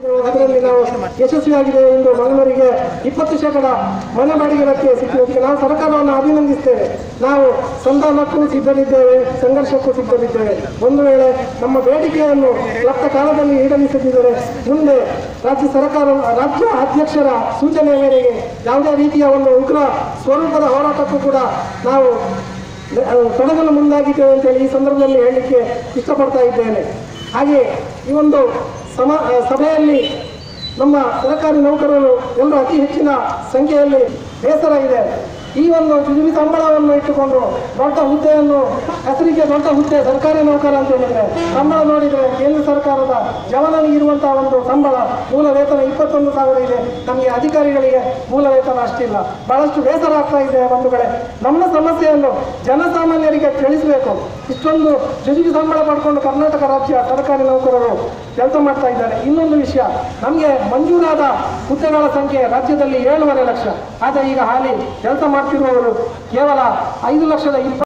ಅದರಲ್ಲಿ ನಾವು ಯಶಸ್ವಿಯಾಗಿದೆ ಎಂದು ಮಂಗಳೂರಿಗೆ ಇಪ್ಪತ್ತು ಶೇಕಡ ಮನೆ ಬಾಡಿಗೆ ಸಿಕ್ಕಿದ್ದಕ್ಕೆ ನಾವು ಸರ್ಕಾರವನ್ನು ಅಭಿನಂದಿಸ್ತೇವೆ. ನಾವು ಸಂಧಾನಕ್ಕೂ ಸಿದ್ಧರಿದ್ದೇವೆ, ಸಂಘರ್ಷಕ್ಕೂ ಸಿದ್ಧರಿದ್ದೇವೆ. ಒಂದು ವೇಳೆ ನಮ್ಮ ಬೇಡಿಕೆಯನ್ನು ರಕ್ತ ಕಾಲದಲ್ಲಿ ಈಡೇರಿಸದಿದ್ದರೆ ಮುಂದೆ ರಾಜ್ಯ ಸರ್ಕಾರ, ರಾಜ್ಯ ಅಧ್ಯಕ್ಷರ ಸೂಚನೆ ಮೇರೆಗೆ ಯಾವುದೇ ರೀತಿಯ ಒಂದು ಉಗ್ರ ಸ್ವರೂಪದ ಹೋರಾಟಕ್ಕೂ ಕೂಡ ನಾವು ತೊಡಗಲು ಮುಂದಾಗಿದ್ದೇವೆ ಅಂತೇಳಿ ಈ ಸಂದರ್ಭದಲ್ಲಿ ಹೇಳಲಿಕ್ಕೆ ಇಷ್ಟಪಡ್ತಾ ಇದ್ದೇನೆ. ಹಾಗೆ ಈ ಒಂದು ಸಮ ಸಭೆಯಲ್ಲಿ ನಮ್ಮ ಸರ್ಕಾರಿ ನೌಕರರು ಎಲ್ಲರೂ ಅತಿ ಹೆಚ್ಚಿನ ಸಂಖ್ಯೆಯಲ್ಲಿ ಬೇಸರ ಇದೆ. ಈ ಒಂದು ಜುಜುಬಿ ಸಂಬಳವನ್ನು ಇಟ್ಟುಕೊಂಡು ದೊಡ್ಡ ಹುದ್ದೆಯನ್ನು, ಹೆಸರಿಗೆ ದೊಡ್ಡ ಹುದ್ದೆ ಸರ್ಕಾರಿ ನೌಕರ ಅಂತ ಹೇಳಿದ್ರೆ, ಸಂಬಳ ನೋಡಿದರೆ ಕೇಂದ್ರ ಸರ್ಕಾರದ ಜವನಲ್ಲಿ ಇರುವಂತಹ ಒಂದು ಸಂಬಳ, ಮೂಲ ವೇತನ ಇಪ್ಪತ್ತೊಂದು ಸಾವಿರ ಇದೆ. ನಮಗೆ ಅಧಿಕಾರಿಗಳಿಗೆ ಮೂಲ ವೇತನ ಅಷ್ಟಿಲ್ಲ. ಬಹಳಷ್ಟು ಬೇಸರ ಆಗ್ತಾ ಇದೆ ಕಡೆ ನಮ್ಮ ಸಮಸ್ಯೆಯನ್ನು ಜನಸಾಮಾನ್ಯರಿಗೆ ತಿಳಿಸಬೇಕು. ಇಷ್ಟೊಂದು ಜುಜುಗಿ ಸಂಬಳ ಪಡ್ಕೊಂಡು ಕರ್ನಾಟಕ ರಾಜ್ಯ ಸರ್ಕಾರಿ ನೌಕರರು ಕೆಲಸ ಮಾಡ್ತಾ ಇದ್ದಾರೆ. ಇನ್ನೊಂದು ವಿಷಯ, ನಮಗೆ ಮಂಜೂರಾದ ಹುದ್ದೆಗಳ ಸಂಖ್ಯೆ ರಾಜ್ಯದಲ್ಲಿ ಏಳುವರೆ ಲಕ್ಷ. ಆದರೆ ಈಗ ಹಾಲಿ ಕೆಲಸ ಮಾಡ್ತಿರುವವರು ಕೇವಲ ಐದು ಲಕ್ಷದ ಇಪ್ಪ